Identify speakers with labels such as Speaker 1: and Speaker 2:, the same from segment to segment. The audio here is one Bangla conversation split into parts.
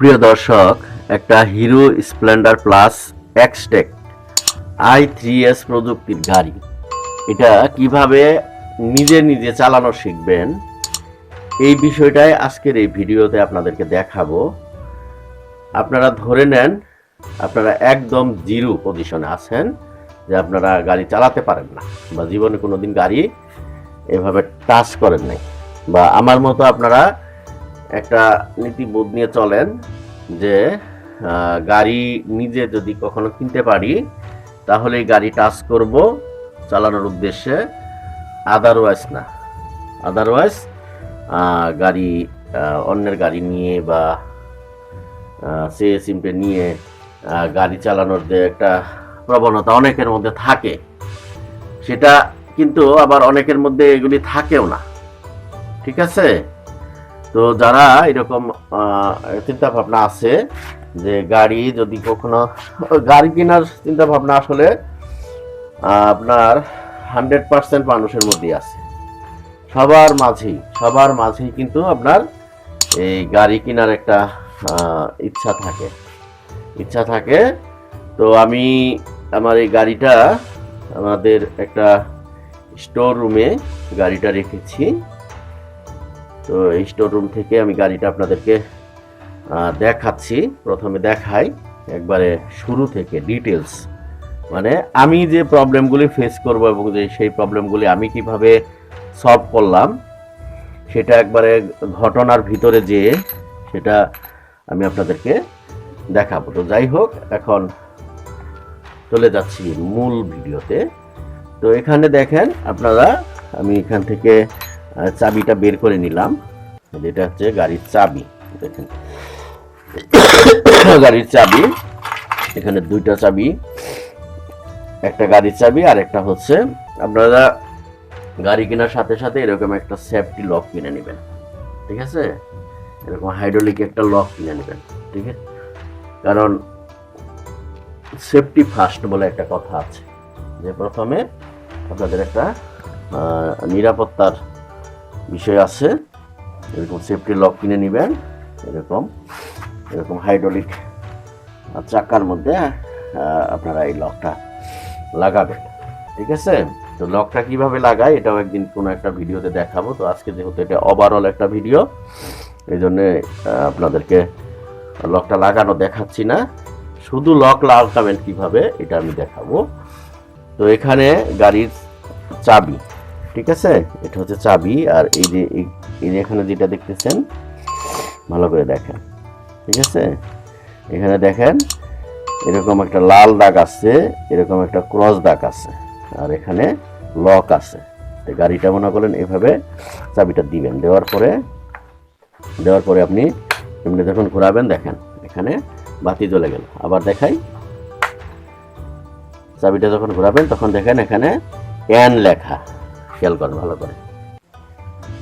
Speaker 1: প্রিয় দর্শক, একটা Hero Splendor plus Xtec I three S প্রযুক্তির গাড়ি। এটা কীভাবে নিজে নিজে চালানো শিখবেন, এই বিষয়টাই আজকের এই ভিডিওতে আপনাদেরকে দেখাবো। আপনারা ধরে নেন, আপনারা একদম জিরো পজিশনে আছেন যে আপনারা গাড়ি চালাতে পারেন না বা জীবনে কোনোদিন গাড়ি এভাবে টাচ করেন নাই। বা আমার মতো আপনারা একটা নীতিবোধ নিয়ে চলেন যে গাড়ি নিজে যদি কখনো কিনতে পারি তাহলে গাড়ি টাচ করব চালানোর উদ্দেশ্যে। আদারওয়াইজ না। আদারওয়াইজ গাড়ি অন্যের গাড়ি নিয়ে বা সে সিমটে নিয়ে গাড়ি চালানোর যে একটা প্রবণতা অনেকের মধ্যে থাকে, সেটা কিন্তু আবার অনেকের মধ্যে এগুলি থাকেও না। ঠিক আছে? তো যারা এরকম চিন্তা ভাবনা আছে যে গাড়ি যদি কখনো, গাড়ি কেনার চিন্তা ভাবনা আসলে, আপনার হান্ড্রেড পার্সেন্ট মানুষের মধ্যেই আছে। সবার মাঝেই সবার মাঝেই কিন্তু আপনার এই গাড়ি কেনার একটা ইচ্ছা থাকে। ইচ্ছা থাকে। তো আমি আমার এই গাড়িটা আমাদের একটা স্টোর রুমে গাড়িটা রেখেছি। তো এই স্টোর রুম থেকে আমি গাড়িটা আপনাদেরকে দেখাচ্ছি। প্রথমে দেখাই, একবারে শুরু থেকে ডিটেলস মানে আমি যে প্রবলেমগুলি ফেস করব এবং যে সেই প্রবলেমগুলি আমি কীভাবে সলভ করলাম, সেটা একবারে ঘটনার ভিতরে যেয়ে সেটা আমি আপনাদেরকে দেখাবো। তো যাই হোক, এখন চলে যাচ্ছি মূল ভিডিওতে। তো এখানে দেখেন আপনারা, আমি এখান থেকে চাবিটা বের করে নিলাম। যেটা হচ্ছে গাড়ির চাবি, দেখেন। গাড়ির চাবি, এখানে দুইটা চাবি, একটা গাড়ির চাবি আর একটা হচ্ছে আপনারা গাড়ি কেনার সাথে সাথে এরকম একটা সেফটি লক কিনে নেবেন, ঠিক আছে? এরকম হাইড্রোলিক একটা লক কিনে নেবেন, ঠিক আছে? কারণ সেফটি ফার্স্ট বলে একটা কথা আছে। যে প্রথমে আপনাদের একটা নিরাপত্তার বিষয় আছে। এরকম সেফটি লক কিনে নেবেন। এরকম এরকম হাইড্রোলিক চাকার মধ্যে আপনারা এই লকটা লাগাবেন। ঠিক আছে? তো লকটা কীভাবে লাগায় এটাও একদিন কোনো একটা ভিডিওতে দেখাবো। তো আজকে যেহেতু এটা ওভারঅল একটা ভিডিও এই জন্যে আপনাদেরকে লকটা লাগানো দেখাচ্ছি না। শুধু লক লাগাবেন কীভাবে, এটা আমি দেখাবো। তো এখানে গাড়ির চাবি ঠিক আছে? এটা হচ্ছে চাবি আর এই যে এই- যে এখানে যেটা দেখতেছেন, ভালো করে দেখেন, ঠিক আছে? এখানে দেখেন, এরকম একটা লাল দাগ আছে, এরকম একটা ক্রস দাগ আছে, আর এখানে লক আছে। তো গাড়িটা মনে করেন এভাবে চাবিটা দিবেন। দেওয়ার পরে দেওয়ার পরে আপনি এমনি যখন ঘোরাবেন, দেখেন, এখানে বাতি জ্বলে গেল। আবার দেখাই। চাবিটা যখন ঘোরাবেন, তখন দেখেন এখানে এন লেখা। খেয়াল করেন, ভালো করে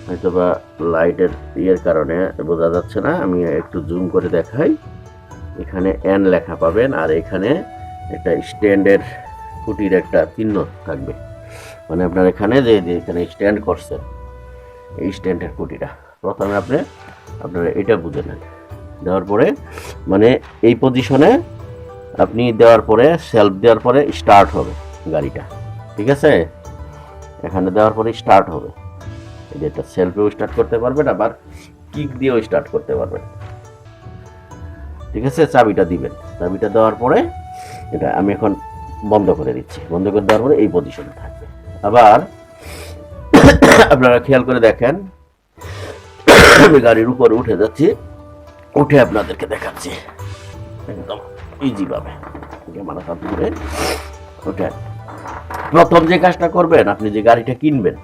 Speaker 1: হয়তো বা লাইটের ইয়ের কারণে বোঝা যাচ্ছে না, আমি একটু জুম করে দেখাই। এখানে এন লেখা পাবেন আর এখানে একটা স্ট্যান্ডের খুঁটির একটা চিহ্ন থাকবে। মানে আপনার এখানে যে এখানে স্ট্যান্ড করছেন এই স্ট্যান্ডের খুঁটিটা। প্রথমে আপনি, আপনারা এটা বুঝে নেন। দেওয়ার পরে মানে এই পজিশনে আপনি দেওয়ার পরে সেলফ দেওয়ার পরে স্টার্ট হবে গাড়িটা। ঠিক আছে? এখানে দেওয়ার পরে স্টার্ট হবে। এই যেটা সেলফেও স্টার্ট করতে পারবেন, আবার কিক দিয়েও স্টার্ট করতে পারবেন। ঠিক আছে, চাবিটা দিবেন। চাবিটা দেওয়ার পরে এটা আমি এখন বন্ধ করে দিচ্ছি। বন্ধ করে দেওয়ার পরে এই পজিশনে থাকবে। আবার আপনারা খেয়াল করে দেখেন, আমি গাড়ির উপরে উঠে যাচ্ছি, উঠে আপনাদেরকে দেখাচ্ছি। একদম ইজি ভাবে। ক্যামেরা হাত ধরে উঠে প্রথম যে কাজটা করবেন, আপনি যে গাড়িটা কিনবেন,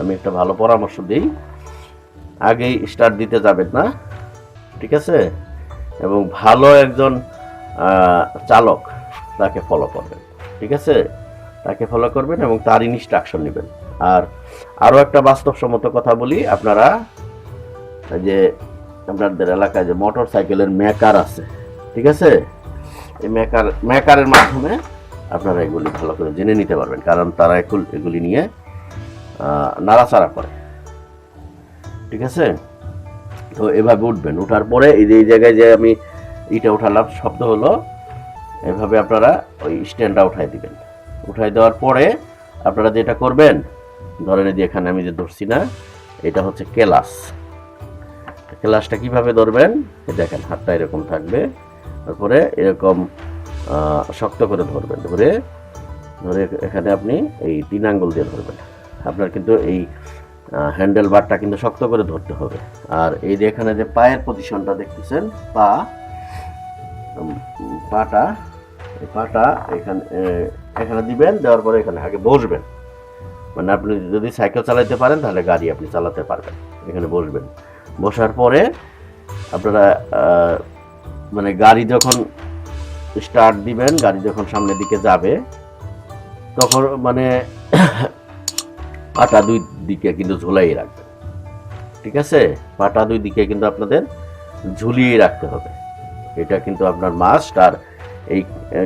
Speaker 1: আমি একটা ভালো পরামর্শ দিই। আগেই স্টার্ট দিতে যাবেন না, ঠিক আছে? এবং ভালো একজন চালক তাকে ফলো করবেন, ঠিক আছে? তাকে ফলো করবেন এবং তার ইনস্ট্রাকশন নেবেন। আর আরও একটা বাস্তবসম্মত কথা বলি, আপনারা যে আপনাদের এলাকায় যে মোটর সাইকেলের মেকার আছে, ঠিক আছে? এই মেকার মেকারের মাধ্যমে আপনারা এগুলি ভালো করে জেনে নিতে পারবেন, কারণ তারা এগুল- এগুলি নিয়ে নাড়াচাড়া করে। ঠিক আছে? তো এভাবে উঠবেন। ওঠার পরে এই যে, এই জায়গায় যে আমি ইটা উঠালাম, শব্দ হলো, এভাবে আপনারা ওই স্ট্যান্ডটা উঠাই দিবেন। উঠাই দেওয়ার পরে আপনারা যেটা করবেন, ধরেন যে এখানে আমি যে ধরছি না, এটা হচ্ছে কেলাস। ক্লাসটা কীভাবে ধরবেন? দেখেন, হাতটা এরকম থাকবে। তারপরে এরকম শক্ত করে ধরবেন। ধরে ধরে এখানে আপনি এই তিন আঙ্গুল দিয়ে ধরবেন। আপনার কিন্তু এই হ্যান্ডেল বারটা কিন্তু শক্ত করে ধরতে হবে। আর এই যে এখানে যে পায়ের পজিশনটা দেখতেছেন, পা পাটা, এই পাটা এখানে এখানে দিবেন, দেওয়ার পরে এখানে আগে বসবেন। মানে আপনি যদি সাইকেল চালাতে পারেন, তাহলে গাড়ি আপনি চালাতে পারবেন। এখানে বসবেন। বসার পরে আপনারা মানে গাড়ি যখন স্টার্ট দিবেন, গাড়ি যখন সামনের দিকে যাবে, তখন মানে পাটা দুই দিকে কিন্তু ঝুলাই রাখবেন। ঠিক আছে? পাটা দুই দিকে কিন্তু আপনাদের ঝুলিয়ে রাখতে হবে। এটা কিন্তু আপনার মাস্ট আর এই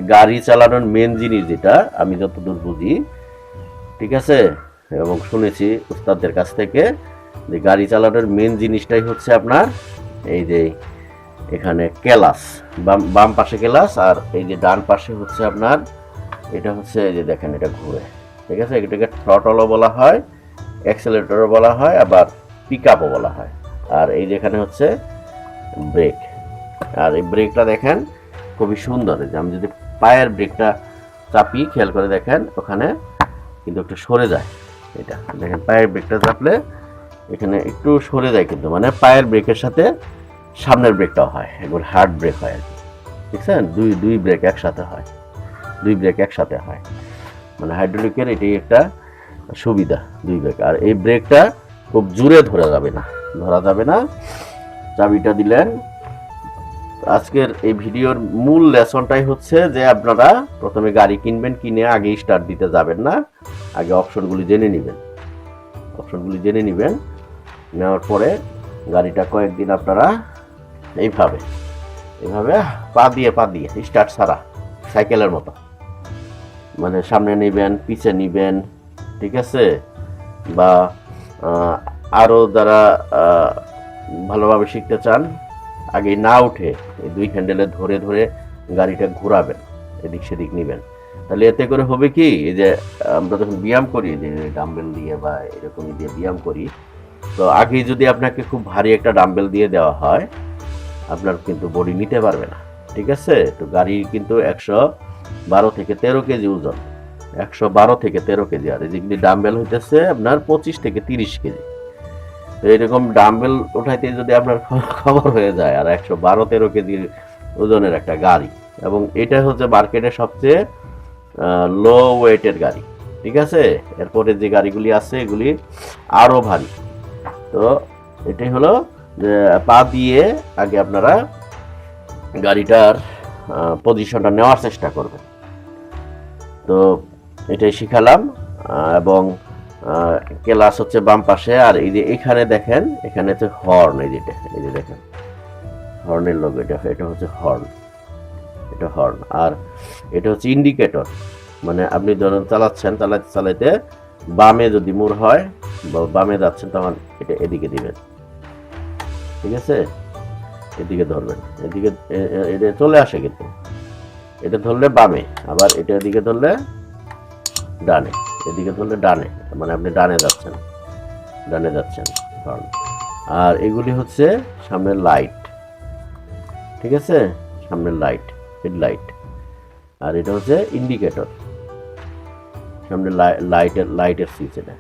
Speaker 1: গাড়ি চালানোর মেন জিনিস যেটা, আমি যতদূর বুঝি, ঠিক আছে? এবং শুনেছি উস্তাদদের কাছ থেকে যে গাড়ি চালানোর মেন জিনিসটাই হচ্ছে আপনার এই যে এখানে কেলাস, বাম বাম পাশে কেলাস আর এই যে ডান পাশে হচ্ছে আপনার, এটা হচ্ছে এই যে দেখেন এটা ঘুরে, ঠিক আছে? এটাকে থ্রটলও বলা হয় অ্যাক্সেলেটরও বলা হয়, আবার পিক আপও বলা হয়। আর এই যেখানে হচ্ছে ব্রেক আর এই ব্রেকটা দেখেন খুবই সুন্দর। যে আমি যদি পায়ের ব্রেকটা চাপি খেয়াল করে দেখেন, ওখানে কিন্তু একটু সরে যায় এটা। দেখেন পায়ের ব্রেকটা চাপলে এখানে একটু সরে যায় কিন্তু মানে পায়ের ব্রেকের সাথে সামনের ব্রেকটাও হয়, এগুলো হার্ড ব্রেক হয় আর কি। দেখছেন? দুই দুই ব্রেক একসাথে হয়। দুই ব্রেক একসাথে হয়। মানে হাইড্রোলিকের এটাই একটা সুবিধা, দুই ব্রেক আর এই ব্রেকটা খুব জোরে ধরা যাবে না। ধরা যাবে না। চাবিটা দিলেন। আজকের এই ভিডিওর মূল লেসনটাই হচ্ছে যে আপনারা প্রথমে গাড়ি কিনবেন, কিনে আগে স্টার্ট দিতে যাবেন না। আগে অপশনগুলি জেনে নেবেন। অপশনগুলি জেনে নেবেন। নেওয়ার পরে গাড়িটা কয়েকদিন আপনারা এইভাবে এইভাবে পা দিয়ে পা দিয়ে, স্টার্ট ছাড়া সাইকেলের মতো। মানে সামনে নেবেন, পিছে নিবেন, ঠিক আছে? বা আরও যারা ভালোভাবে শিখতে চান, আগে না উঠে এই দুই হ্যান্ডেলে ধরে ধরে গাড়িটা ঘোরাবেন, এদিক সেদিক নিবেন। তাহলে এতে করে হবে কি, এই যে, আমরা যখন ব্যায়াম করি, যে ডাম্বেল দিয়ে বা এরকমই দিয়ে ব্যায়াম করি, তো আগে যদি আপনাকে খুব ভারী একটা ডাম্বেল দিয়ে দেওয়া হয় আপনার কিন্তু বডি নিতে পারবে না, ঠিক আছে? তো গাড়ি কিন্তু একশো বারো থেকে তেরো কেজি ওজন, একশো বারো থেকে তেরো কেজি। আর এই যেগুলি ডাম্বেল হইতেছে আপনার পঁচিশ থেকে তিরিশ কেজি। তো এরকম ডাম্বেল ওঠাইতে যদি আপনার খবর হয়ে যায়, আর একশো বারো তেরো কেজি ওজনের একটা গাড়ি, এবং এটা হচ্ছে মার্কেটে সবচেয়ে লো ওয়েটের গাড়ি, ঠিক আছে? এরপরে যে গাড়িগুলি আছে, এগুলি আরও ভারী। তো এটাই হলো পা দিয়ে আগে আপনারা গাড়িটার পজিশনটা নেওয়ার চেষ্টা করবেন। তো এটাই শিখালাম এবং ক্লাস হচ্ছে বাম পাশে, আর এই যে এখানে দেখেন, এখানে হচ্ছে হর্ন এই যেটা, এই যে দেখেন। হর্নের লোক এটা এটা হচ্ছে হর্ন এটা হর্ন আর এটা হচ্ছে ইন্ডিকেটর মানে আপনি ধরুন চালাচ্ছেন চালাতে চালাতে বামে যদি মোড় হয়, বা বামে যাচ্ছেন, তখন এটা এদিকে দিবেন। ঠিক আছে? এদিকে ধরবেন। এদিকে এটা চলে আসে কিন্তু। এটা ধরলে বামে, আবার এটা এদিকে ধরলে ডানে। এদিকে ধরলে ডানে মানে আপনি ডানে যাচ্ছেন। ডানে যাচ্ছেন হর্ন আর এগুলি হচ্ছে সামনের লাইট। ঠিক আছে? সামনের লাইট, হেড লাইট। আর এটা হচ্ছে ইন্ডিকেটর। সামনে লাইটের লাইটের সুইচ এটা।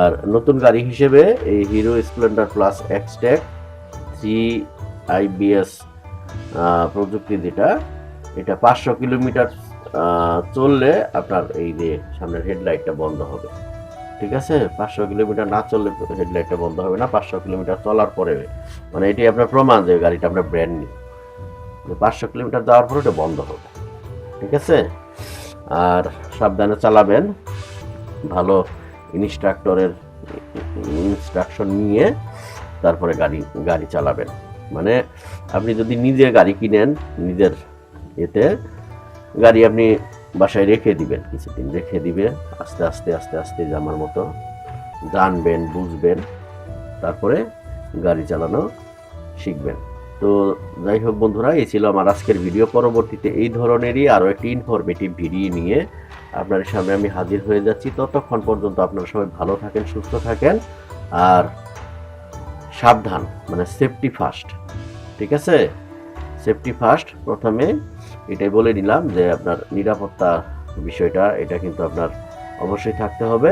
Speaker 1: আর নতুন গাড়ি হিসেবে এই Hero Splendor plus Xtec three IBS প্রযুক্তি যেটা, এটা পাঁচশো কিলোমিটার চললে আপনার এই যে সামনের হেডলাইটটা বন্ধ হবে। ঠিক আছে? পাঁচশো কিলোমিটার না চললে হেডলাইটটা বন্ধ হবে না, পাঁচশো কিলোমিটার চলার পরে। মানে এটি আপনার প্রমাণ যে গাড়িটা আপনার ব্র্যান্ড নিউ পাঁচশো কিলোমিটার যাওয়ার পরে এটা বন্ধ হবে। ঠিক আছে? আর সাবধানে চালাবেন। ভালো ইনস্ট্রাক্টরের ইনস্ট্রাকশন নিয়ে তারপরে গাড়ি গাড়ি চালাবেন। মানে আপনি যদি নিজে গাড়ি কিনেন, নিজের এতে গাড়ি আপনি বাসায় রেখে দিবেন, কিছুদিন রেখে দিবে, আস্তে আস্তে আস্তে আস্তে জামার মতো জানবেন, বুঝবেন, তারপরে গাড়ি চালানো শিখবেন। তো যাই হোক বন্ধুরা, এই ছিল আমার আজকের ভিডিও। পরবর্তীতে এই ধরনেরই আরও একটি ইনফরমেটিভ ভিডিও নিয়ে আপনাদের সামনে আমি হাজির হয়ে যাচ্ছি। ততক্ষণ পর্যন্ত আপনারা সবাই ভালো থাকেন, সুস্থ থাকেন আর সাবধান মানে সেফটি ফার্স্ট ঠিক আছে? সেফটি ফার্স্ট প্রথমে এটাই বলে নিলাম যে আপনার নিরাপত্তা বিষয়টা, এটা কিন্তু আপনার অবশ্যই থাকতে হবে।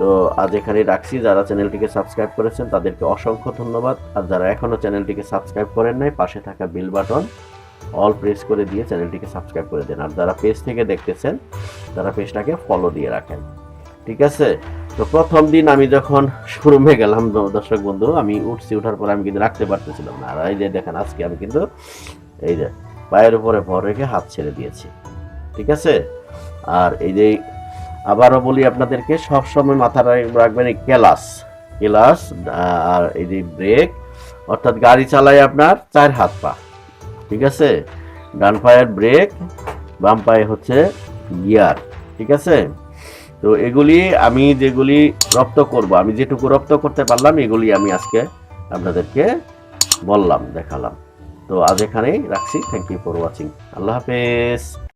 Speaker 1: তো আজ এখানেই রাখছি। যারা চ্যানেলটিকে সাবস্ক্রাইব করেছেন, তাদেরকে অসংখ্য ধন্যবাদ। আর যারা এখনও চ্যানেলটিকে সাবস্ক্রাইব করেন নাই, পাশে থাকা বিল বাটন অল প্রেস করে দিয়ে চ্যানেলটিকে সাবস্ক্রাইব করে দেন। আর যারা পেজ থেকে দেখতেছেন, তারা পেজটাকে ফলো দিয়ে রাখেন। ঠিক আছে? তো প্রথম দিন আমি যখন শোরুমে গেলাম, দর্শক বন্ধু, আমি উঠছি, উঠার পরে আমি কিন্তু রাখতে পারতেছিলাম না। আর এই যে দেখেন, আজকে আমি কিন্তু এই যে পায়ের উপরে ভর রেখে হাত ছেড়ে দিয়েছি। ঠিক আছে? আর এই যে আবারও বলি আপনাদেরকে সবসময় মাথা রাখ- রাখবেন এই কেলাস। আহ, আর এই যে ব্রেক অর্থাৎ গাড়ি চালায় আপনার চার হাত পা। ঠিক আছে? ডান পায়ের ব্রেক বাম পায়ে হচ্ছে গিয়ার। ঠিক আছে? তো এগুলি আমি যেগুলি রপ্ত করব আমি যেটুকু রপ্ত করতে পারলাম এগুলি আমি আজকে আপনাদেরকে বললাম দেখালাম। তো আজ এখানেই রাখছি। থ্যাংক ইউ ফর ওয়াচিং আল্লাহ হাফেজ।